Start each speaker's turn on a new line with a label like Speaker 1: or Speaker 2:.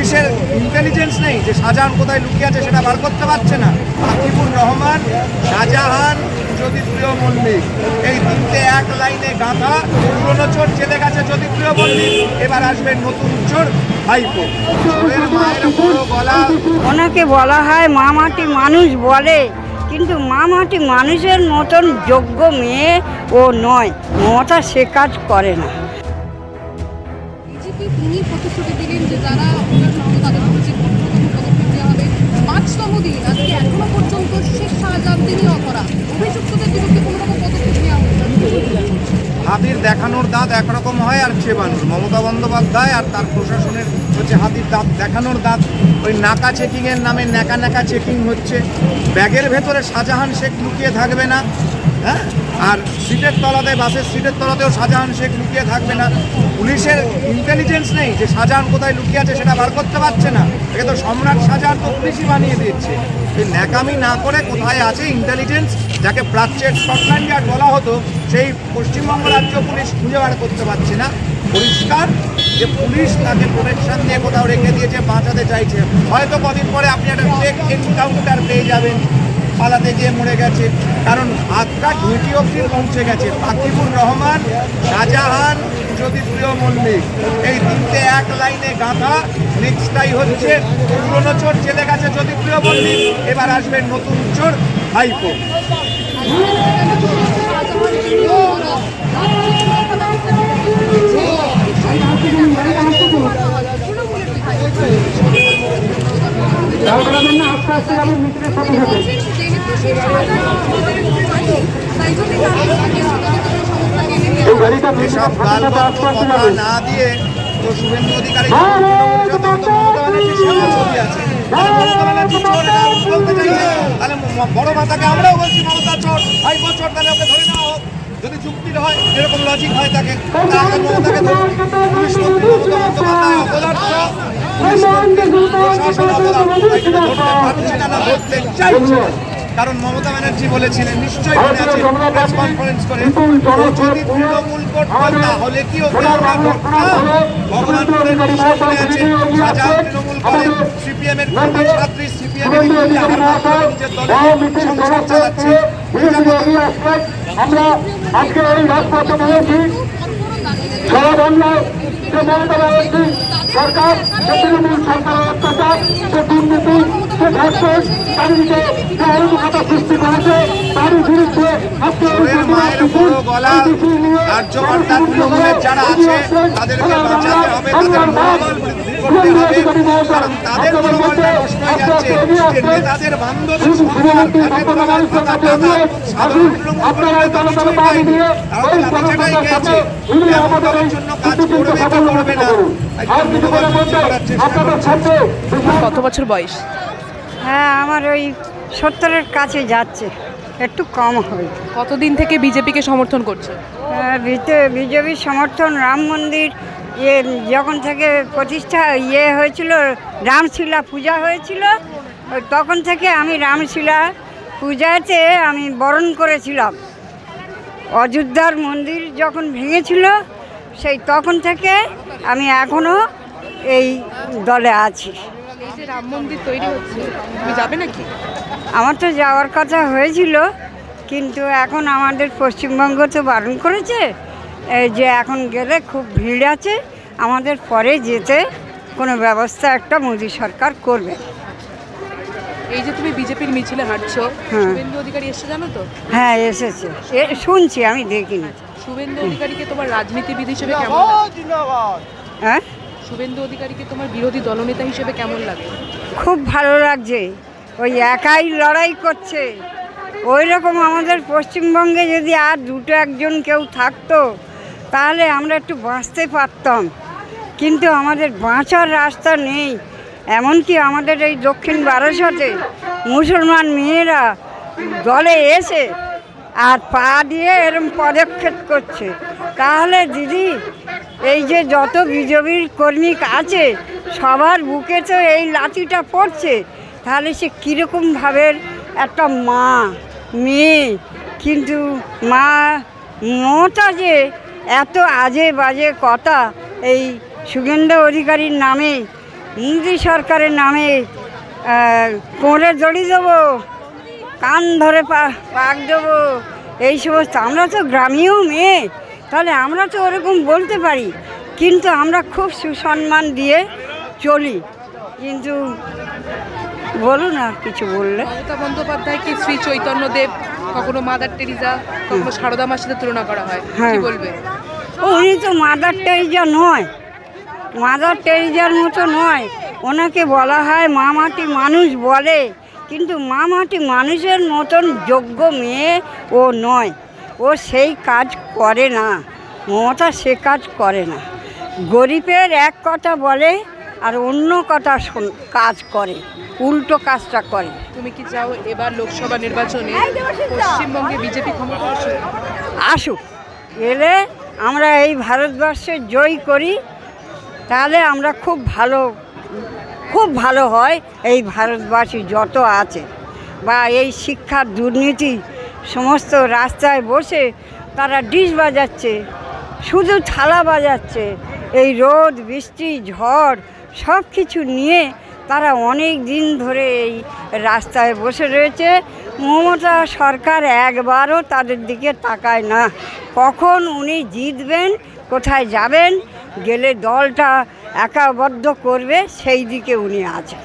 Speaker 1: পুলিশের ইন্টেলিজেন্স নেই যে শাহজাহান কোথায় লুকিয়ে আছে সেটা বার করতে পারছে না। আকিবুর রহমান, শাহজাহান, জ্যোতিপ্রিয় মল্লিক। এই তিনটে এক লাইনে গাঁথা পুরনো চোর জেলে গেছে জ্যোতিপ্রিয় মল্লিক। এবার আসবে নতুন চোর, ভাইপো।
Speaker 2: ওনাকে বলা হয় মা মাটি মানুষ বলে, কিন্তু মা মাটি মানুষের মতন যোগ্য মেয়ে ও নয়। মমতা সে কাজ করে না।
Speaker 3: তিনি প্রতিশ্রুতি দিলেন যে যারা অপরাধ মামলা তাদের পদক্ষেপ নেওয়া হবে, পাঁচতম দিন, আজকে এখনও পর্যন্ত শেখ তিনি অভিযুক্তদের বিরুদ্ধে কোনো রকম পদক্ষেপ নেওয়া
Speaker 1: হাতির দেখানোর দাঁত একরকম হয় আর চেবানোর মমতা বন্দ্যোপাধ্যায় আর তার প্রশাসনের হচ্ছে হাতির দাঁত দেখানোর দাঁত। ওই নাকা চেকিংয়ের নামে ন্যাকা ন্যাকা চেকিং হচ্ছে। ব্যাগের ভেতরে শাহজাহান শেখ লুকিয়ে থাকবে না। হ্যাঁ? আর সিটের তলাতে, বাসের সিটের তলাতেও শাহজাহান শেখ লুকিয়ে থাকবে না। পুলিশের ইন্টেলিজেন্স নেই যে শাহজাহান কোথায় লুকিয়ে আছে সেটা বার করতে পারছে না। একে তো সম্রাট শাহজাহান তো পুলিশই বানিয়ে দিচ্ছে। এই ন্যাকামি না করে কোথায় আছে ইন্টেলিজেন্স যাকে প্রাচ্যের স্কটল্যান্ড ইয়ার্ড বলা হতো, সেই পশ্চিমবঙ্গ রাজ্য পুলিশ খুঁজে বার করতে পারছে না। পরিষ্কার যে পুলিশ তাকে প্রোটেকশন দিয়ে কোথাও রেখে দিয়েছে, বাঁচাতে চাইছে। হয়তো কদিন পরে আপনি একটা ফেক এনকাউন্টার পেয়ে যাবেন। পালাতে গিয়ে মরে গেছে কারণ হাতটা ঘুঁটি অব্দি পৌঁছে গেছে আকিবুর রহমান শাহজাহান জ্যোতিপ্রিয় মল্লিক এই তিনটে এক লাইনে গাঁথা নেক্সটটাই হচ্ছে পুরনো চোর জেলে গেছে জ্যোতিপ্রিয় মল্লিক এবার আসবে নতুন চোর
Speaker 3: হাইকো বলছেন যেহেতু
Speaker 1: এসব গালগপ্প কথা না দিয়ে তো শুভেন্দু অধিকারী যত মমতা ব্যানার্জির ছবি আছে তাহলে মমতা ব্যানার্জি চোর বলতে চাইছে তাহলে বড় মাতাকে আমরাও বলছি মমতা চোর ভাই চোর তাহলে ওকে ধরে নেওয়া হোক। যদি যুক্তির হয় এরকম লজিক হয় তাকে তাহলে মমতাকে পুলিশ মন্ত্রী মমতা বন্দ্যোপাধ্যায় অপদার্থ। পুলিশ মন্ত্রী প্রশাসন অপদার্থ তাই ধরতে পারছে না না ধরতে চাইছে। কারণ মমতা ব্যানার্জি বলেছিলেন নিশ্চয়ই মনে আছে প্রেস কনফারেন্স করে ও যদি তৃণমূল তাহলে কি ওকে আমরা করতাম। ভগবানপুরের মনে আছে। শাহজাহান তৃণমূল সিপিএম এর কর্মী ছাত্রী সিপিএম এর বিরুদ্ধে আমার মাধ্যমে নিজের দলের সংসার চালাচ্ছে
Speaker 4: আমরা আজকে এই রাজপথে নিয়েছি সারা বাংলায় যে মমতা ব্যানার্জি, সরকার সে দুর্নীতি, সে ধর্ষণ চারিদিকে যে অরাজকতা সৃষ্টি করেছে, তারই বিরুদ্ধে
Speaker 1: কার্যকর্তা তৃণমূলের যারা আছে তাদেরকে বাঁচাতে হবে তাদের মনোবল বৃদ্ধি করতে হবে কারণ তাদের মনোবলটা নষ্ট হয়ে যাচ্ছে। নেতাদের বান্ধব সরকার সাধারণ তৃণমূল তারা গেছে জন্য কাজ করবে করবে না।
Speaker 5: কত বছর বয়স?
Speaker 2: হ্যাঁ আমার ওই সত্তরের কাছে যাচ্ছে। একটু কম হবে
Speaker 5: কতদিন থেকে বিজেপিকে সমর্থন করছে?
Speaker 2: বিজেপির সমর্থন রাম মন্দির ইয়ে যখন থেকে প্রতিষ্ঠা ইয়ে হয়েছিল রামশিলা পূজা হয়েছিল তখন থেকে আমি রামশিলা পূজাতে আমি বরণ করেছিলাম। অযোধ্যার মন্দির যখন ভেঙেছিল সেই তখন থেকে আমি এখনও এই দলে আছি।
Speaker 5: রাম মন্দির তৈরি হচ্ছে। তুমি যাবে নাকি?
Speaker 2: আমার তো যাওয়ার কথা হয়েছিল কিন্তু এখন আমাদের পশ্চিমবঙ্গ তো বারণ করেছে এই যে এখন গেলে খুব ভিড় আছে আমাদের পরে যেতে কোনো ব্যবস্থা একটা মোদী সরকার করবে।
Speaker 5: এই যে তুমি বিজেপির মিছিলে হাঁটছো
Speaker 2: হ্যাঁ।
Speaker 5: শুভেন্দু অধিকারী এসে জানো তো?
Speaker 2: হ্যাঁ এসেছে। এ শুনছি আমি দেখিনি।
Speaker 5: শুভেন্দু অধিকারীকে তোমার রাজনীতিবিদ হিসেবে কেমন
Speaker 2: হ্যাঁ?
Speaker 5: শুভেন্দু অধিকারীকে তোমার বিরোধী দলনেতা হিসেবে কেমন লাগে?
Speaker 2: খুব ভালো লাগছে। ওই একাই লড়াই করছে। ওই রকম আমাদের পশ্চিমবঙ্গে যদি আর দুটো একজন কেউ থাকতো, তাহলে আমরা একটু বাঁচতে পারতাম। কিন্তু আমাদের বাঁচার রাস্তা নেই। এমনকি আমাদের এই দক্ষিণ বারাসতে মুসলমান মেয়েরা দলে এসে আর পা দিয়ে এরম পদক্ষেপ করছে। তাহলে দিদি এই যে যত বিজেপির কর্মী আছে, সবার বুকে তো এই লাঠিটা পড়ছে। তাহলে সে কীরকমভাবে একটা মা, মেয়ে? কিন্তু মা মমতা যে এত আজে বাজে কথা, এই সুগেন্দ্র অধিকারীর নামে, মোদি সরকারের নামে কোমরে জড়ি দেবো, কান ধরে পাক দেবো, এই সমস্ত। আমরা তো গ্রামীয় মেয়ে। তাহলে আমরা তো ওরকম বলতে পারি কিন্তু আমরা খুব সুসম্মান দিয়ে চলি। কিন্তু বলুন আর কিছু বললে।
Speaker 5: মমতা বন্দ্যোপাধ্যায়কে শ্রী চৈতন্য দেব কখনো মাদার টেরিজা কখনো সারদা মার সাথে তুলনা করা হয়?
Speaker 2: হ্যাঁ।
Speaker 5: কি বলবে
Speaker 2: উনি তো মাদার টেরিজা নয়। মাদার টেরিজার মতো নয়। ওনাকে বলা হয় মা মাটি মানুষ বলে কিন্তু মা মাটি মানুষের মতন যোগ্য মেয়ে ও নয়। ও সেই কাজ করে না মমতা সে কাজ করে না। গরিবের এক কথা বলে আর অন্য কথা শোন- কাজ করে উল্টো কাজটা করে।
Speaker 5: তুমি কি চাও এবার লোকসভা নির্বাচনে পশ্চিমবঙ্গে বিজেপি ক্ষমতা আসুক?
Speaker 2: আসুক। এলে আমরা এই ভারতবর্ষে জয় করি তাহলে আমরা খুব ভালো খুব ভালো হয় এই ভারতবাসী যত আছে বা এই শিক্ষার দুর্নীতি সমস্ত রাস্তায় বসে তারা ডিশ বাজাচ্ছে, শুধু থালা বাজাচ্ছে। এই রোদ, বৃষ্টি, ঝড় সব কিছু নিয়ে তারা অনেক দিন ধরে এই রাস্তায় বসে রয়েছে। মমতা সরকার একবারও তাদের দিকে তাকায় না। কখন উনি জিতবেন, কোথায় যাবেন, গেলে দলটা একাবদ্ধ করবে, সেই দিকে উনি আছেন।